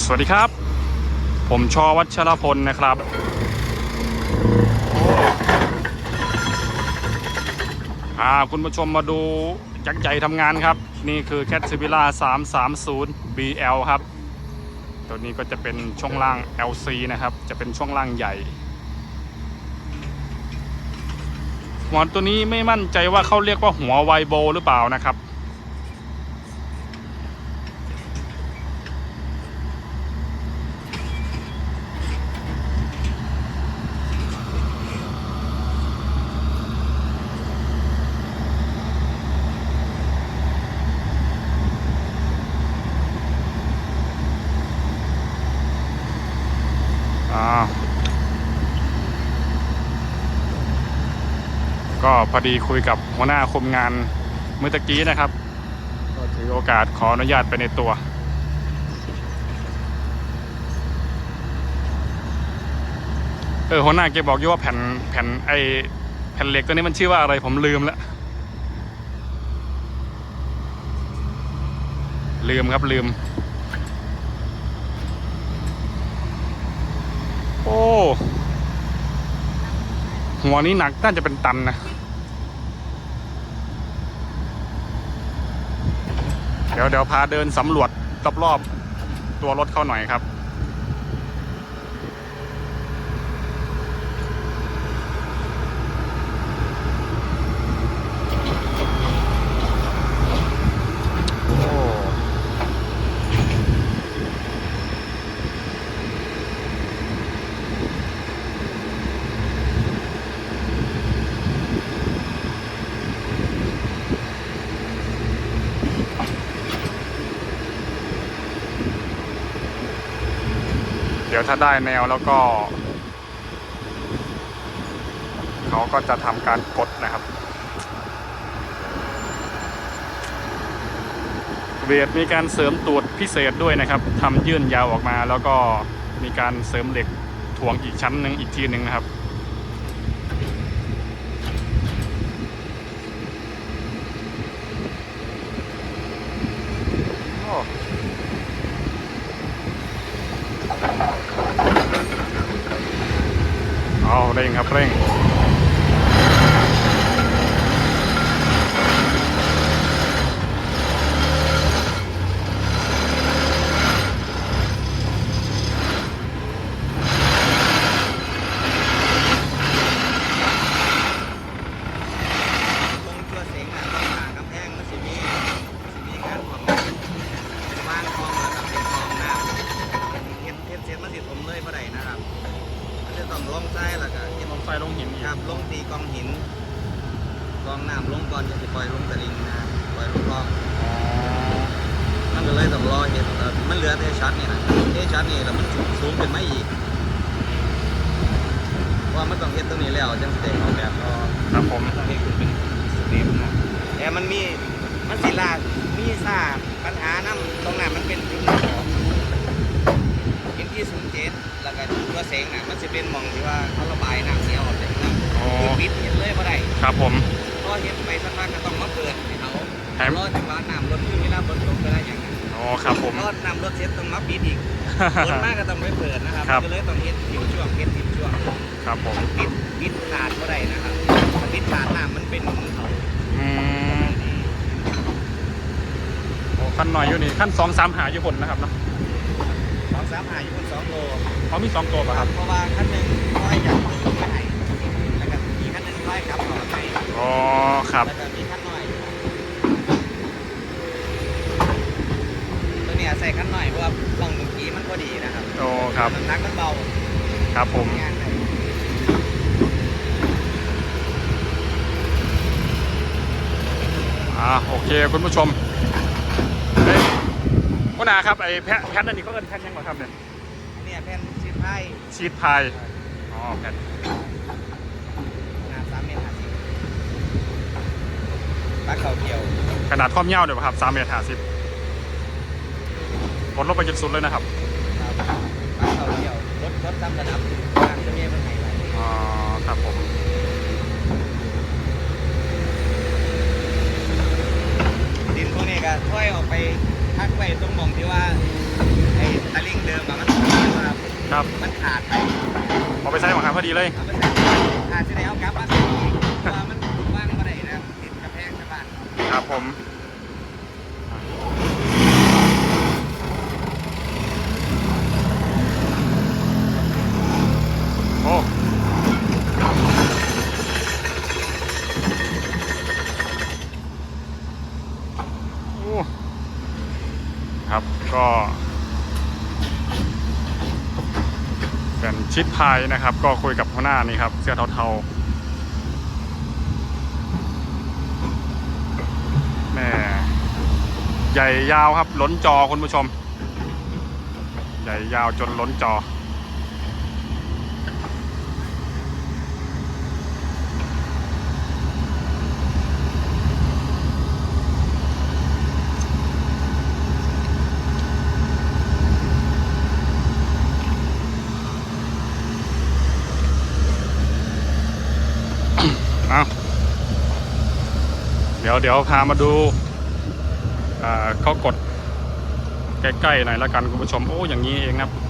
สวัสดีครับ ผมชอวัชรพลนะครับ อ่า คุณผู้ชมมาดูยักษ์ใหญ่ทำงานครับ นี่คือ c a t s i v i l a 330 BL ครับ ตัวนี้ก็จะเป็นช่วงล่าง LC นะครับ จะเป็นช่วงล่างใหญ่หัวตัวนี้ไม่มั่นใจว่าเขาเรียกว่าหัวไวโบหรือเปล่านะครับ ก็พอดีคุยกับหัวหน้าคุมงานเมื่อตะกี้นะครับ ก็ถือโอกาสขออนุญาตไปในตัวเออหัวหน้าแกบอกอยู่ว่าแผ่นแผ่นไอแผ่นเหล็กตัวนี้มันชื่อว่าอะไรผมลืมแล้วลืมครับลืม โอ้ หัวนี้หนักน่าจะเป็นตันนะ เดี๋ยวเดี๋ยวพาเดินสำรวจรอบๆตัวรถเข้าหน่อยครับ ยวถ้าได้แนวแล้วก็ เขาก็จะทำการกดนะครับเวทมีการเสริมตูดพิเศษด้วยนะครับทำยื่นยาวออกมาแล้วก็มีการเสริมเหล็กถ่วงอีกชั้นหนึ่งอีกทีหนึ่งนะครับ เอาเร่งครับเร่ง ตรงตัวเสงน่ะต้องหากำแพงมันสิมีสิมีการขวางเป็นบ้านคลองแล้วก็เป็นคลองน้ำเฮ็ดเฮ็ดเสร็จมันสิถมเลยบ่ได้นะครับ มันจะต้องลงใต้แล้วก็ เฮ็ดลงไฟลงหินอีกครับลงตีกองหิน กองน้ำลงก่อนจะสิปล่อยลงตะลิงนะปล่อยลงคลองมันก็เลยต้องรอเฮ็ดเอ่อมันเหลือแต่ชัดนี่นะเทชัดนี่แล้วมันสูงขึ้นมาอีกเพราะว่ามันต้องเฮ็ดตรงนี้แล้วจังสิได้ออกแบบรอครับผมต้องให้คุณเป็นสเต็ปนะแต่มันมีมันสิลามีซาปัญหาน้ำตรงนั้นมันเป็นจุดเป็น ที่ศูนย์เจ็ดแล้วก็ตัวเสงน่ะมันจะเป็นหมองที่ว่าเขาระบายน้ำเสียออกจากน้ำอ๋อคือปิดเห็นเลยบ่ได้ครับผมพอเห็นไปสักพักก็ต้องมาเปิดให้เขาแถมรอจังหวะน้ำลดขึ้นเวลาฝนตกเวลาอย่างนั้นอ๋อครับผม รอน้ำลดเสร็จต้องมาปิดอีกฝนมากก็ต้องไปเปิดนะครับครับ ก็เลยต้องเฮ็ดผิวช่วงเฮ็ดผิวช่วงครับผมปิดปิดขาดบ่ได้นะครับถ้าปิดขาดน้ำมันเป็นเขาอืมโอ้ขั้นหน่อยอยู่นี่ขั้นสองสามหาอยู่บนนะครับเนาะสองสามหาอยู่บนสองโลเขามีสองตัวป่ะครับเพราะว่าขั้นหนึ่งร้อยจากลงไปให้แล้วก็มีขั้นหนึ่งร้อยกลับต่อไปอ๋อครับแล้วก็มีขั้นหน่อยตัวเนี้ยใส่ขั้นหน่อยเพราะว่าล่องเมื่อกี้มันพอดีนะครับโอ้ครับน้ำหนักมันเบาครับผมงานได้อ่าโอเคคุณผู้ชมเฮ้ย คุณอาครับไอ้แพะแพทนั่นนี่เขาเอิ้นแพทยังไงครับเนี่ยอันเนี้ยแผ่นชีดไพ่ชีทพายอ๋อแพทขนาดสามเมตรห้าสิบปลักเข่าเกี่ยวขนาดความยาวเดี๋ยวครับสามเมตรห้าสิบกดลงไปจนสุดเลยนะครับครับปลักเข่าเกี่ยวรถรถตามระดับทางจะมีมันให้ไว้อ๋อครับผมดินพวกนี้ก็ค่อยออกไป พักไว้ตรงหม่องที่ว่าแทอ้ตะลิงเดิมอะมันขาดครับครับมันขาดไปเอาไปใส่หมังคาพอดีเลย เอาไปใส่ขาดที่ไหนเอากลับมาใส่อีกเพราะว่ามันว่างมาได้นะติดกระแพงชาวบ้านครับผม โอ้โอ้ครับ ก็เป็นชิดพายนะครับ ก็คุยกับหัวหน้านี่ครับ เสื้อเทาๆแม่ใหญ่ยาวครับล้นจอคุณผู้ชม ใหญ่ยาวจนล้นจอ เดี๋ยวเดี๋ยวพามาดูเขากดใกล้ๆหน่อยละกันคุณผู้ชมโอ้อย่างนี้เองครับ โ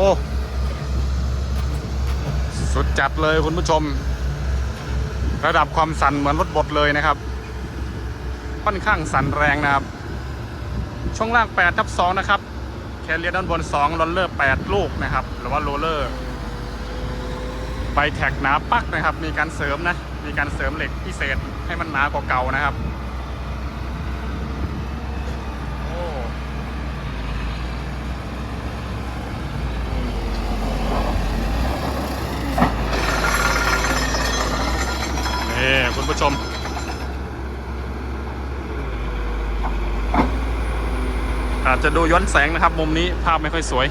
อ้สุดจัดเลยคุณผู้ชม ระดับความสั่นเหมือนรถบดเลยนะครับ ค่อนข้างสั่นแรงนะครับ ช่วงล่าง8ทับ2นะครับแคเรียด้านบน2โรลเลอร์ 8 ลูกนะครับ หรือว่าโรลเลอร์ใบแท็กหนาปักนะครับ มีการเสริมนะ มีการเสริมเหล็กพิเศษให้มันหนากว่าเก่านะครับ โอ้ นี่คุณ ผู้ชม อาจจะดูย้อนแสงนะครับ มุมนี้ภาพไม่ค่อยสวย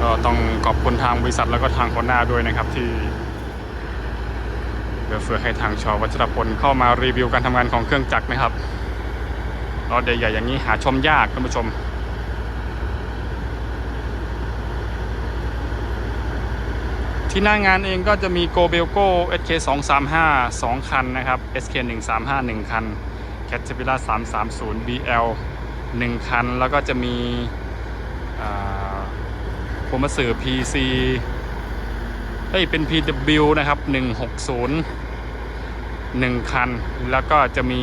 ก็ต้องขอบคุณทางบริษัทแล้วก็ทางคนหน้าด้วยนะครับที่ เพื่อเฟือให้ทางชอวัชรพลเข้ามารีวิวการทำงานของเครื่องจักรนะครับรถใหญ่ๆอย่างนี้หาชมยากท่านผู้ชมที่หน้างานเองก็จะมี Go b e l g o SK 2 3 5 2 คันนะครับ SK 1 3 5 1 คัน Caterpillar 330 BL 1 คัน แล้วก็จะมีโคมาสือ PC เอ้ยเป็น PW นะครับ 160 1 คัน แล้วก็จะมี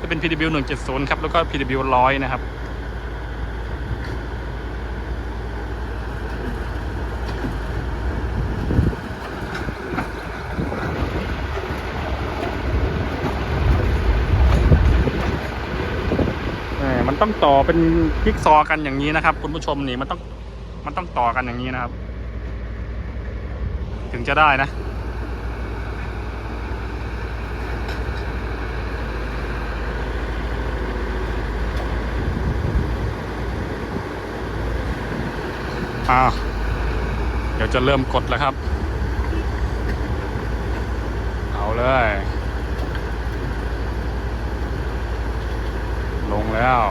จะเป็น PW 170 ครับ แล้วก็ PW 100 นะครับมมันต้องต่อเป็นจิ๊กซอว์กันอย่างนี้นะครับ คุณผู้ชมนี่มันต้องมันต้องต่อกันอย่างนี้นะครับ ถึงจะได้นะอ่าเดี๋ยวจะเริ่มกดแล้วครับ เอาเลย ลงแล้ว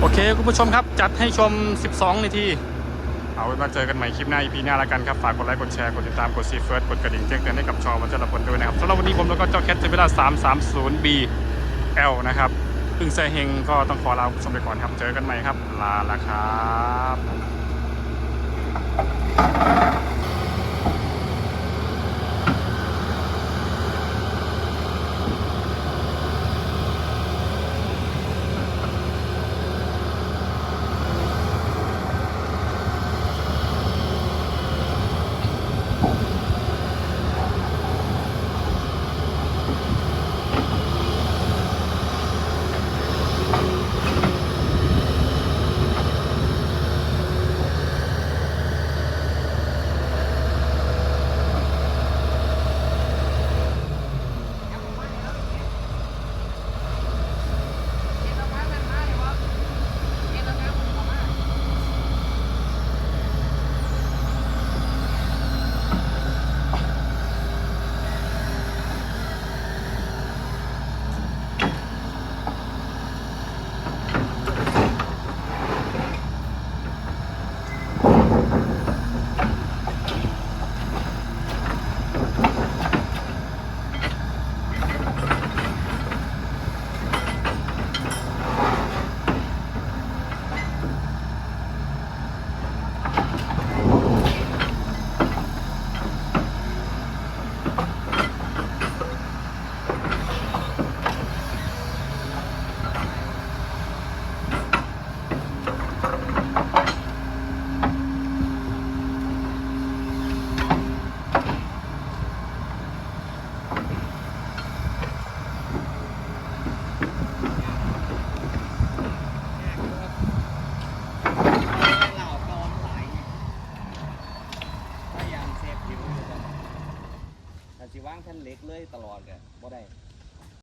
โอเค คุณผู้ชมครับ จัดให้ชม 12 นาที เอาไว้มาเจอกันใหม่คลิปหน้า EP หน้าล้วกันครับ ฝากกดไลค์ กดแชร์ กดติดตาม กดซีเฟิร์สกดกระดิ่งแจ้งเตือนให้กับชอวัชรพลด้วยนะครับสำหรับวันนี้ผมแล้วก็เจ้าแคทเจเวลา 330B L นะครับพึ่งแซเฮงก็ต้องขอลาคุณผู้ชมไปก่อนครับ เจอกันใหม่ครับ ลาละครับ